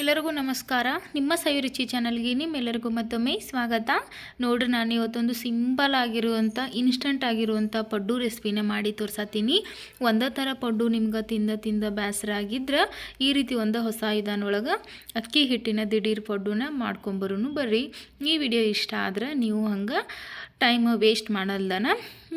ಎಲ್ಲರಿಗೂ ನಮಸ್ಕಾರ. ನಿಮ್ಮ ಸವಿರುಚಿ ಚಾನಲ್ಗೆ ನಿಮ್ಮೆಲ್ಲರಿಗೂ ಮತ್ತೊಮ್ಮೆ ಸ್ವಾಗತ. ನೋಡ್ರಿ, ನಾನು ಇವತ್ತೊಂದು ಸಿಂಪಲ್ ಆಗಿರುವಂಥ ಇನ್ಸ್ಟಂಟ್ ಆಗಿರುವಂಥ ಪಡ್ಡು ರೆಸಿಪಿನ ಮಾಡಿ ತೋರ್ಸತ್ತೀನಿ ಒಂದೇ ಥರ ಪಡ್ಡು ನಿಮ್ಗೆ ತಿಂದ ತಿಂದ ಬೇಸರ ಆಗಿದ್ರೆ ಈ ರೀತಿ ಒಂದು ಹೊಸ ವಿಧಾನೊಳಗೆ ಅಕ್ಕಿ ಹಿಟ್ಟಿನ ದಿಢೀರ್ ಪಡ್ಡುನ ಮಾಡ್ಕೊಂಬರೂ ಬರ್ರಿ. ಈ ವಿಡಿಯೋ ಇಷ್ಟ ಆದ್ರೆ ನೀವು ಹಂಗೆ ಟೈಮ್ ವೇಸ್ಟ್ ಮಾಡಲ್ದನ.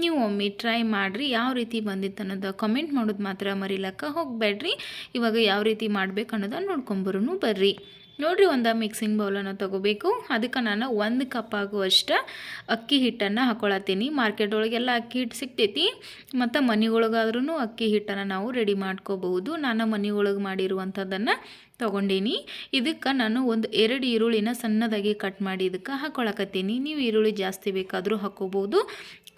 ನೀವು ಒಮ್ಮೆ ಟ್ರೈ ಮಾಡಿರಿ, ಯಾವ ರೀತಿ ಬಂದಿತ್ತು ಅನ್ನೋದು ಕಮೆಂಟ್ ಮಾಡೋದು ಮಾತ್ರ ಮರಿಲಕ್ಕ, ಹೋಗಬೇಡ್ರಿ. ಇವಾಗ ಯಾವ ರೀತಿ ಮಾಡಬೇಕು ಅನ್ನೋದನ್ನು ನೋಡ್ಕೊಂಬರೂ ಬರ್ರಿ. ನೋಡಿರಿ ಒಂದು ಮಿಕ್ಸಿಂಗ್ ಬೌಲನ್ನು ತೊಗೋಬೇಕು. ಅದಕ್ಕೆ ನಾನು ಒಂದು ಕಪ್ ಆಗುವಷ್ಟು ಅಕ್ಕಿ ಹಿಟ್ಟನ್ನು ಹಾಕೊಳತ್ತೀನಿ. ಮಾರ್ಕೆಟ್ ಒಳಗೆಲ್ಲ ಅಕ್ಕಿ ಹಿಟ್ಟು ಸಿಗ್ತೈತಿ. ಮತ್ತು ಮನೆಯೊಳಗಾದ್ರೂ ಅಕ್ಕಿ ಹಿಟ್ಟನ್ನು ನಾವು ರೆಡಿ ಮಾಡ್ಕೋಬಹುದು. ನಾನು ಮನೆಯೊಳಗೆ ಮಾಡಿರುವಂಥದ್ದನ್ನು ತೊಗೊಂಡೀನಿ. ಇದಕ್ಕೆ ನಾನು ಒಂದು ಎರಡು ಈರುಳ್ಳಿನ ಸಣ್ಣದಾಗಿ ಕಟ್ ಮಾಡಿ ಇದಕ್ಕೆ ಹಾಕೊಳಕತ್ತೀನಿ. ನೀವು ಈರುಳ್ಳಿ ಜಾಸ್ತಿ ಬೇಕಾದರೂ ಹಾಕೋಬೋದು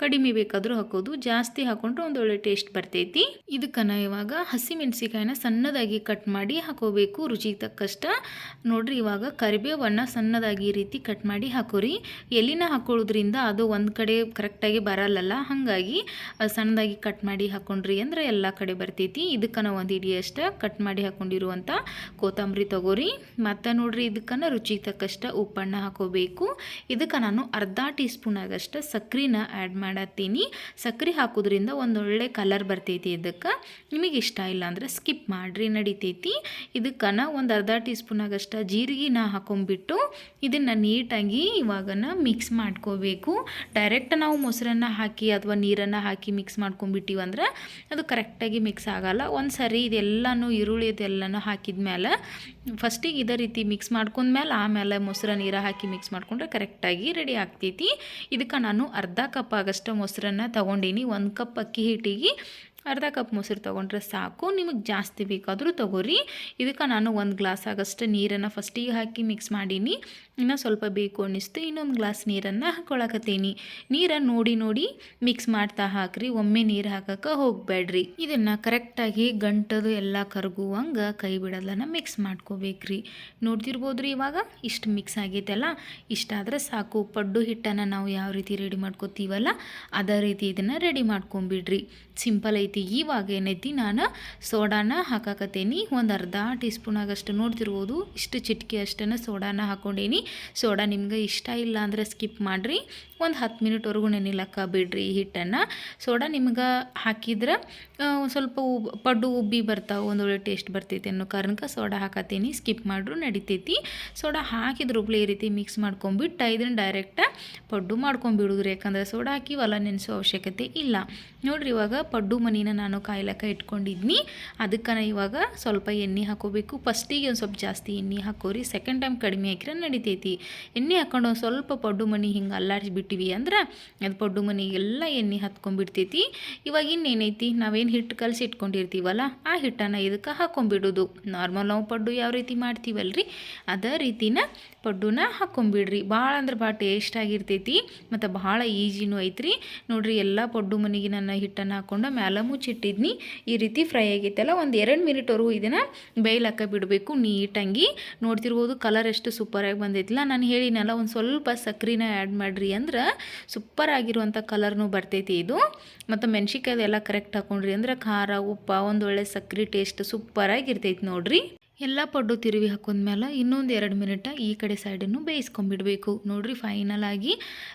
ಕಡಿಮೆ ಬೇಕಾದರೂ ಹಾಕೋದು, ಜಾಸ್ತಿ ಹಾಕೊಂಡ್ರೆ ಒಂದು ಒಳ್ಳೆ ಟೇಸ್ಟ್ ಬರ್ತೈತಿ. ಇದಕ್ಕೆ ನಾ ಇವಾಗ ಹಸಿಮೆಣಸಿಕಾಯಿನ ಸಣ್ಣದಾಗಿ ಕಟ್ ಮಾಡಿ ಹಾಕೋಬೇಕು, ರುಚಿಗೆ ತಕ್ಕಷ್ಟ. ನೋಡ್ರಿ, ಇವಾಗ ಕರಿಬೇವನ್ನ ಸಣ್ಣದಾಗಿ ಈ ರೀತಿ ಕಟ್ ಮಾಡಿ ಹಾಕೋರಿ. ಎಲ್ಲಿನ ಹಾಕೊಳ್ಳೋದ್ರಿಂದ ಅದು ಒಂದು ಕಡೆ ಕರೆಕ್ಟಾಗಿ ಬರಲ್ಲಲ್ಲ? ಹಾಗಾಗಿ ಸಣ್ಣದಾಗಿ ಕಟ್ ಮಾಡಿ ಹಾಕೊಂಡ್ರಿ ಅಂದ್ರೆ ಎಲ್ಲ ಕಡೆ ಬರ್ತೈತಿ. ಇದಕ್ಕೆ ನಾವು ಒಂದು ಇಡಿಯಷ್ಟ ಕಟ್ ಮಾಡಿ ಹಾಕೊಂಡಿರುವಂಥ ಕೊತ್ತಂಬರಿ ತಗೋರಿ. ಮತ್ತು ನೋಡ್ರಿ, ಇದಕ್ಕನ ರುಚಿಗೆ ತಕ್ಕಷ್ಟ ಉಪ್ಪಣ್ಣ ಹಾಕೋಬೇಕು. ಇದಕ್ಕೆ ನಾನು ಅರ್ಧ ಟೀ ಸ್ಪೂನ್ ಆಗಷ್ಟು ಸಕ್ರಿನ ಆ್ಯಡ್ ಮಾಡತ್ತೀನಿ. ಸಕ್ಕರೆ ಹಾಕೋದ್ರಿಂದ ಒಂದೊಳ್ಳೆ ಕಲರ್ ಬರ್ತೈತಿ ಇದಕ್ಕೆ. ನಿಮಗೆ ಇಷ್ಟ ಇಲ್ಲ ಅಂದರೆ ಸ್ಕಿಪ್ ಮಾಡಿರಿ, ನಡಿತೈತಿ. ಇದಕ್ಕೆ ನಾ ಒಂದು ಅರ್ಧ ಟೀ ಸ್ಪೂನ್ ಆಗಷ್ಟು ನಾ ಹಾಕೊಂಡ್ಬಿಟ್ಟು ಇದನ್ನು ನೀಟಾಗಿ ಇವಾಗನ ಮಿಕ್ಸ್ ಮಾಡ್ಕೋಬೇಕು. ಡೈರೆಕ್ಟ್ ನಾವು ಮೊಸರನ್ನು ಹಾಕಿ ಅಥವಾ ನೀರನ್ನು ಹಾಕಿ ಮಿಕ್ಸ್ ಮಾಡ್ಕೊಂಡ್ಬಿಟ್ಟಿವಿ ಅಂದ್ರೆ ಅದು ಕರೆಕ್ಟಾಗಿ ಮಿಕ್ಸ್ ಆಗಲ್ಲ. ಒಂದು ಸರಿ ಇದೆಲ್ಲನೂ ಈರುಳ್ಳಿ ಇದೆಲ್ಲನೂ ಹಾಕಿದ ಮೇಲೆ ಫಸ್ಟಿಗೆ ಇದೇ ರೀತಿ ಮಿಕ್ಸ್ ಮಾಡ್ಕೊಂಡ್ಮೇಲೆ ಆಮೇಲೆ ಮೊಸರ ನೀರು ಹಾಕಿ ಮಿಕ್ಸ್ ಮಾಡಿಕೊಂಡ್ರೆ ಕರೆಕ್ಟಾಗಿ ರೆಡಿ ಆಗ್ತೈತಿ. ಇದಕ್ಕೆ ನಾನು ಅರ್ಧ ಕಪ್ ಆಗಷ್ಟು ಮೊಸರನ್ನು ತೊಗೊಂಡೀನಿ. ಒಂದು ಕಪ್ ಅಕ್ಕಿ ಹಿಟ್ಟಿಗೆ ಅರ್ಧ ಕಪ್ ಮೊಸರು ತೊಗೊಂಡ್ರೆ ಸಾಕು. ನಿಮಗೆ ಜಾಸ್ತಿ ಬೇಕಾದರೂ ತೊಗೋರಿ. ಇದಕ್ಕೆ ನಾನು ಒಂದು ಗ್ಲಾಸ್ ಆಗಷ್ಟು ನೀರನ್ನು ಫಸ್ಟಿಗೆ ಹಾಕಿ ಮಿಕ್ಸ್ ಮಾಡೀನಿ. ಇನ್ನು ಸ್ವಲ್ಪ ಬೇಕು ಅನ್ನಿಸ್ತು. ಇನ್ನೊಂದು ಗ್ಲಾಸ್ ನೀರನ್ನು ಹಾಕೊಳಕತ್ತೀನಿ. ನೀರನ್ನು ನೋಡಿ ನೋಡಿ ಮಿಕ್ಸ್ ಮಾಡ್ತಾ ಹಾಕ್ರಿ. ಒಮ್ಮೆ ನೀರು ಹಾಕಕ್ಕೆ ಹೋಗಬೇಡ್ರಿ ಇದನ್ನು ಕರೆಕ್ಟಾಗಿ ಗಂಟದು ಎಲ್ಲ ಕರಗುವಂಗೆ ಕೈ ಬಿಡೋದನ್ನು ಮಿಕ್ಸ್ ಮಾಡ್ಕೋಬೇಕ್ರಿ. ನೋಡ್ತಿರ್ಬೋದ್ರಿ ಇವಾಗ? ಇಷ್ಟು ಮಿಕ್ಸ್ ಆಗೈತಲ್ಲ? ಇಷ್ಟಾದರೆ ಸಾಕು. ಪಡ್ಡು ಹಿಟ್ಟನ್ನು ನಾವು ಯಾವ ರೀತಿ ರೆಡಿ ಮಾಡ್ಕೋತೀವಲ್ಲ, ಅದೇ ರೀತಿ ಇದನ್ನು ರೆಡಿ ಮಾಡ್ಕೊಂಬಿಡ್ರಿ. ಸಿಂಪಲ್ ಐತಿ. ಇವಾಗ ಏನೈತಿ ನಾನು ಸೋಡಾನ ಹಾಕಾಕತ್ತೇನಿ. ಒಂದು ಅರ್ಧ ಟೀ ಸ್ಪೂನ್ ಆಗಷ್ಟು ನೋಡ್ತಿರ್ಬೋದು. ಇಷ್ಟು ಚಿಟಿಕೆ ಅಷ್ಟನ್ನು ಸೋಡಾನ ಹಾಕೊಂಡೇನಿ. ಸೋಡಾ ನಿಮ್ಗೆ ಇಷ್ಟ ಇಲ್ಲ ಅಂದರೆ ಸ್ಕಿಪ್ ಮಾಡಿರಿ. ಒಂದು ಹತ್ತು ಮಿನಿಟ್ವರೆಗೂ ನೆನಿಲಕ್ಕ ಬಿಡ್ರಿ ಈ ಹಿಟ್ಟನ್ನು. ಸೋಡಾ ನಿಮ್ಗೆ ಹಾಕಿದ್ರೆ ಸ್ವಲ್ಪ ಉಬ್, ಪಡ್ಡು ಉಬ್ಬಿ ಬರ್ತಾವೆ. ಒಂದೊಳ್ಳೆ ಟೇಸ್ಟ್ ಬರ್ತೈತಿ ಅನ್ನೋ ಕಾರಣಕ್ಕೆ ಸೋಡಾ ಹಾಕತ್ತೀನಿ. ಸ್ಕಿಪ್ ಮಾಡ್ರು ನಡಿತೈತಿ. ಸೋಡಾ ಹಾಕಿದ್ರೆ ಈ ರೀತಿ ಮಿಕ್ಸ್ ಮಾಡ್ಕೊಂಬಿಟ್ಟು ಇದನ್ನು ಡೈರೆಕ್ಟ ಪಡ್ಡು ಮಾಡ್ಕೊಂಬಿಡುದ್ರಿ. ಯಾಕಂದ್ರೆ ಸೋಡಾ ಹಾಕಿ ಹಾಕಿವಲ್ಲ ನೆನೆಸೋ ಅವಶ್ಯಕತೆ ಇಲ್ಲ. ನೋಡ್ರಿ ಇವಾಗ ಪಡ್ಡು ಮನಿನ ನಾನು ಕಾಯ್ಲಕ್ಕ ಇಟ್ಕೊಂಡಿದ್ನಿ. ಅದಕ್ಕೆ ಇವಾಗ ಸ್ವಲ್ಪ ಎಣ್ಣೆ ಹಾಕೋಬೇಕು. ಫಸ್ಟಿಗೆ ಒಂದು ಸ್ವಲ್ಪ ಜಾಸ್ತಿ ಎಣ್ಣೆ ಹಾಕೋರಿ. ಸೆಕೆಂಡ್ ಟೈಮ್ ಕಡಿಮೆ ಹಾಕಿದ್ರೆ ನಡಿತೈತಿ. ಎಣ್ಣೆ ಹಾಕೊಂಡು ಒಂದು ಸ್ವಲ್ಪ ಪಡ್ಡು ಮನಿ ಹಿಂಗೆ ಅಲ್ಲಾಡಿಸ್ಬಿಟ್ಟಿವಿ ಅಂದ್ರೆ ಅದು ಪಡ್ಡು ಮನಿಗೆಲ್ಲ ಎಣ್ಣೆ ಹತ್ಕೊಂಡ್ಬಿಡ್ತೈತಿ. ಇವಾಗ ಇನ್ನೇನೈತಿ? ನಾವೇನು ಹಿಟ್ಟು ಕಲಸಿ ಇಟ್ಕೊಂಡಿರ್ತೀವಲ್ಲ, ಆ ಹಿಟ್ಟನ್ನು ಇದಕ್ಕೆ ಹಾಕೊಂಡ್ಬಿಡೋದು. ನಾರ್ಮಲ್ ನಾವು ಪಡ್ಡು ಯಾವ ರೀತಿ ಮಾಡ್ತೀವಲ್ರಿ, ಅದೇ ರೀತಿನ ಪಡ್ಡುನ ಹಾಕೊಂಬಿಡ್ರಿ ಭಾಳ ಅಂದ್ರೆ ಭಾಳ ಟೇಸ್ಟ್ ಆಗಿರ್ತೈತಿ. ಮತ್ತು ಭಾಳ ಈಜಿನೂ ಐತ್ರಿ. ನೋಡ್ರಿ ಎಲ್ಲ ಪಡ್ಡು ಮನೆಗೆ ನನ್ನ ಹಿಟ್ಟನ್ನು ಹಾಕೊಂಡು ಮ್ಯಾಲ ಮುಚ್ಚಿಟ್ಟಿದ್ನಿ. ಈ ರೀತಿ ಫ್ರೈ ಆಗೈತಲ್ಲ ಒಂದು ಎರಡು ಮಿನಿಟ್ವರೆಗೂ ಇದನ್ನು ಬೇಯ್ಲಾಕ ಬಿಡಬೇಕು ನೀಟಾಗಿ. ನೋಡ್ತಿರ್ಬೋದು ಕಲರ್ ಎಷ್ಟು ಸೂಪರಾಗಿ ಬಂದೈತಿಲ್ಲ. ನಾನು ಹೇಳಿನಲ್ಲ, ಒಂದು ಸ್ವಲ್ಪ ಸಕ್ರಿನ ಆ್ಯಡ್ ಮಾಡಿರಿ ಅಂದ್ರೆ ಸೂಪರ್ ಆಗಿರುವಂಥ ಕಲರ್ನು ಬರ್ತೈತಿ ಇದು. ಮತ್ತು ಮೆಣ್ಸಿಕಾಯ್ದು ಎಲ್ಲ ಕರೆಕ್ಟ್ ಹಾಕೊಂಡ್ರಿ ಅಂದ್ರೆ ಖಾರ, ಉಪ್ಪ, ಒಂದು ಒಳ್ಳೆ ಸಕ್ರೆ ಟೇಸ್ಟ್ ಸೂಪರಾಗಿರ್ತೈತಿ ನೋಡ್ರಿ. ಎಲ್ಲ ಪಡ್ಡು ತಿರುವಿ ಹಾಕೊಂಡ್ಮೇಲೆ ಇನ್ನೊಂದು ಎರಡು ಮಿನಿಟ ಈ ಕಡೆ ಸೈಡನ್ನು ಬೇಯಿಸ್ಕೊಂಡ್ಬಿಡಬೇಕು ನೋಡ್ರಿ ಫೈನಲ್ ಆಗಿ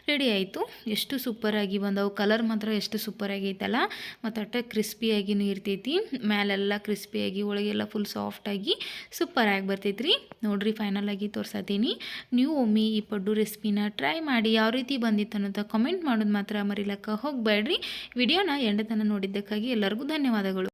ರೆಡಿ ಆಯಿತು. ಎಷ್ಟು ಸೂಪರಾಗಿ ಬಂದವು. ಕಲರ್ ಮಾತ್ರ ಎಷ್ಟು ಸೂಪರ್ ಆಗೈತಲ್ಲ. ಮತ್ತು ಅಟ್ಟ ಕ್ರಿಸ್ಪಿಯಾಗಿನೂ ಇರ್ತೈತಿ. ಮ್ಯಾಲೆಲ್ಲ ಕ್ರಿಸ್ಪಿಯಾಗಿ ಒಳಗೆಲ್ಲ ಫುಲ್ ಸಾಫ್ಟಾಗಿ ಸೂಪರಾಗಿ ಬರ್ತೈತ್ರಿ. ನೋಡ್ರಿ ಫೈನಲ್ ಆಗಿ ತೋರ್ಸತ್ತೀನಿ ನೀವು ಒಮ್ಮೆ ಈ ಪಡ್ಡು ರೆಸಿಪಿನ ಟ್ರೈ ಮಾಡಿ ಯಾವ ರೀತಿ ಬಂದಿತ್ತು ಅನ್ನೋದು ಕಮೆಂಟ್ ಮಾಡೋದು ಮಾತ್ರ ಮರಿಲಕ್ಕ ಹೋಗಬೇಡ್ರಿ. ವಿಡಿಯೋನ ಎಂಡತನ ನೋಡಿದ್ದಕ್ಕಾಗಿ ಎಲ್ಲರಿಗೂ ಧನ್ಯವಾದಗಳು.